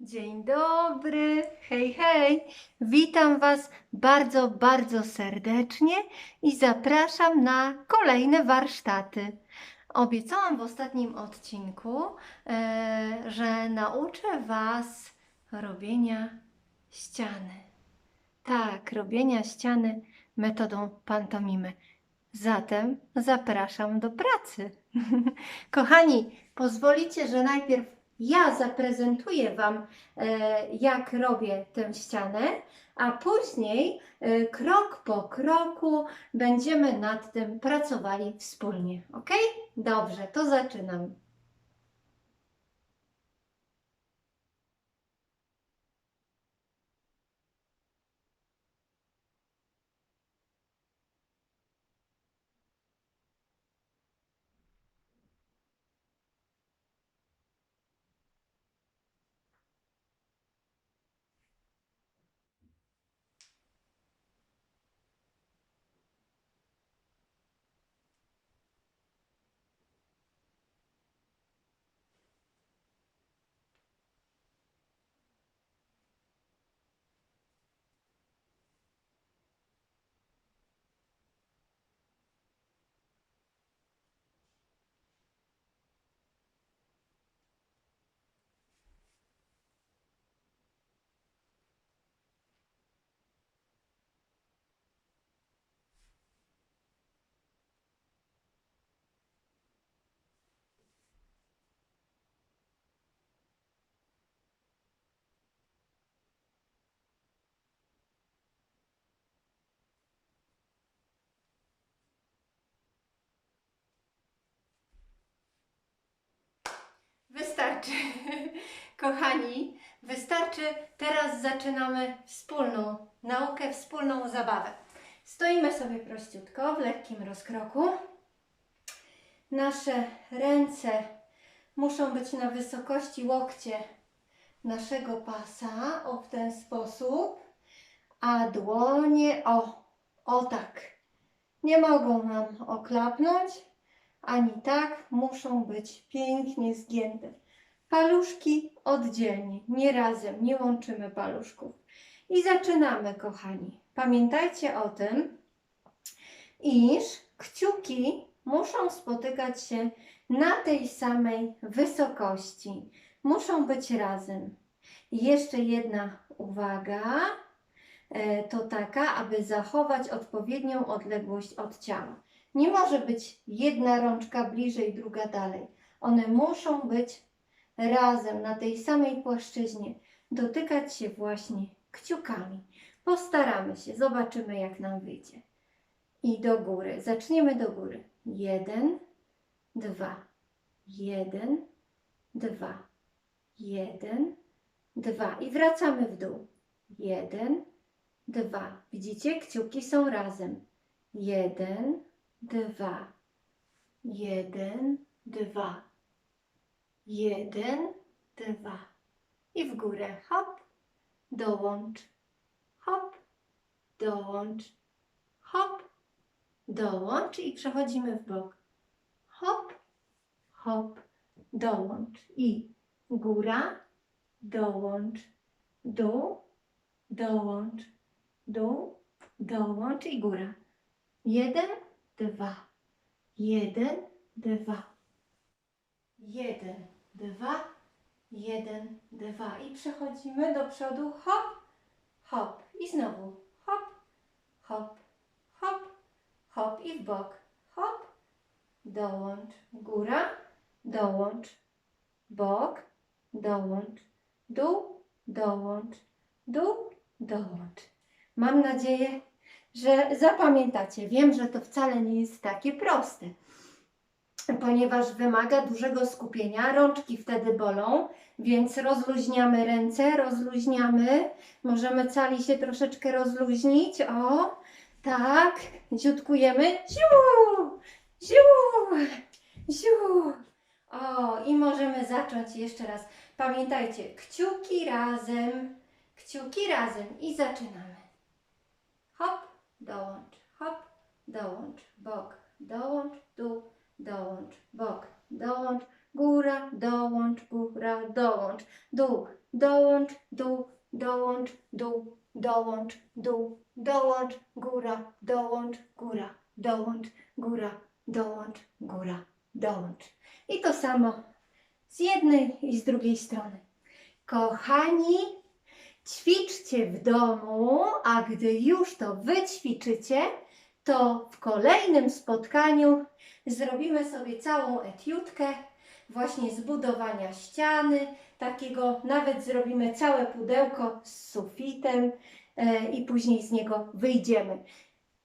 Dzień dobry, hej, hej. Witam Was bardzo, bardzo serdecznie i zapraszam na kolejne warsztaty. Obiecałam w ostatnim odcinku, e, że nauczę Was robienia ściany. Tak, robienia ściany metodą pantomimy. Zatem zapraszam do pracy. Kochani, pozwolicie, że najpierw ja zaprezentuję Wam, e, jak robię tę ścianę, a później e, krok po kroku będziemy nad tym pracowali wspólnie. Ok? Dobrze, to zaczynam. Wystarczy. Kochani, wystarczy. Teraz zaczynamy wspólną naukę, wspólną zabawę. Stoimy sobie prościutko w lekkim rozkroku. Nasze ręce muszą być na wysokości łokcie naszego pasa, o w ten sposób, a dłonie, o, o tak, nie mogą nam oklapnąć, ani tak muszą być pięknie zgięte. Paluszki oddzielnie, nie razem, nie łączymy paluszków. I zaczynamy, kochani. Pamiętajcie o tym, iż kciuki muszą spotykać się na tej samej wysokości. Muszą być razem. I jeszcze jedna uwaga, e, to taka, aby zachować odpowiednią odległość od ciała. Nie może być jedna rączka bliżej, druga dalej. One muszą być razem na tej samej płaszczyźnie, dotykać się właśnie kciukami. Postaramy się, zobaczymy jak nam wyjdzie. I do góry. Zaczniemy do góry. Jeden, dwa, jeden, dwa, jeden, dwa. I wracamy w dół. Jeden, dwa. Widzicie? Kciuki są razem. Jeden, dwa, jeden, dwa, jeden, dwa. I w górę hop, dołącz, hop, dołącz, hop, dołącz i przechodzimy w bok. Hop, hop, dołącz i góra, dołącz, dół, dołącz, dół, dołącz i góra. Jeden, dwa, jeden, dwa, jeden, dwa, jeden, dwa. I przechodzimy do przodu, hop, hop. I znowu hop, hop, hop, hop i w bok, hop, dołącz, góra, dołącz, bok, dołącz, dół, dołącz, dół, dołącz. Mam nadzieję, że zapamiętacie. Wiem, że to wcale nie jest takie proste, ponieważ wymaga dużego skupienia. Rączki wtedy bolą, więc rozluźniamy ręce, rozluźniamy. Możemy cali się troszeczkę rozluźnić. O, tak, dziutkujemy. Ziu, ziu, ziu. O, i możemy zacząć jeszcze raz. Pamiętajcie, kciuki razem, kciuki razem i zaczynamy. Hop, dołącz, hop, dołącz, bok, dołącz, dół, dołącz, bok, dołącz, góra, dołącz, góra, dołącz, dół, dołącz, dół, dołącz, dół, dołącz, dół, dołącz, góra, dołącz, góra, dołącz, góra, dołącz, góra, dołącz. I to samo z jednej i z drugiej strony. Kochani, ćwiczcie w domu, a gdy już to wyćwiczycie, to w kolejnym spotkaniu zrobimy sobie całą etiutkę właśnie zbudowania ściany, takiego nawet zrobimy całe pudełko z sufitem e, i później z niego wyjdziemy.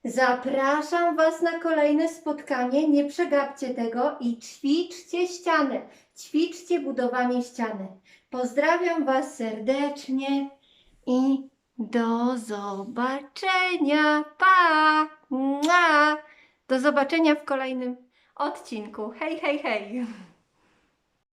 Zapraszam Was na kolejne spotkanie, nie przegapcie tego i ćwiczcie ścianę, ćwiczcie budowanie ściany. Pozdrawiam Was serdecznie i do zobaczenia. Pa! Mua! Do zobaczenia w kolejnym odcinku. Hej, hej, hej!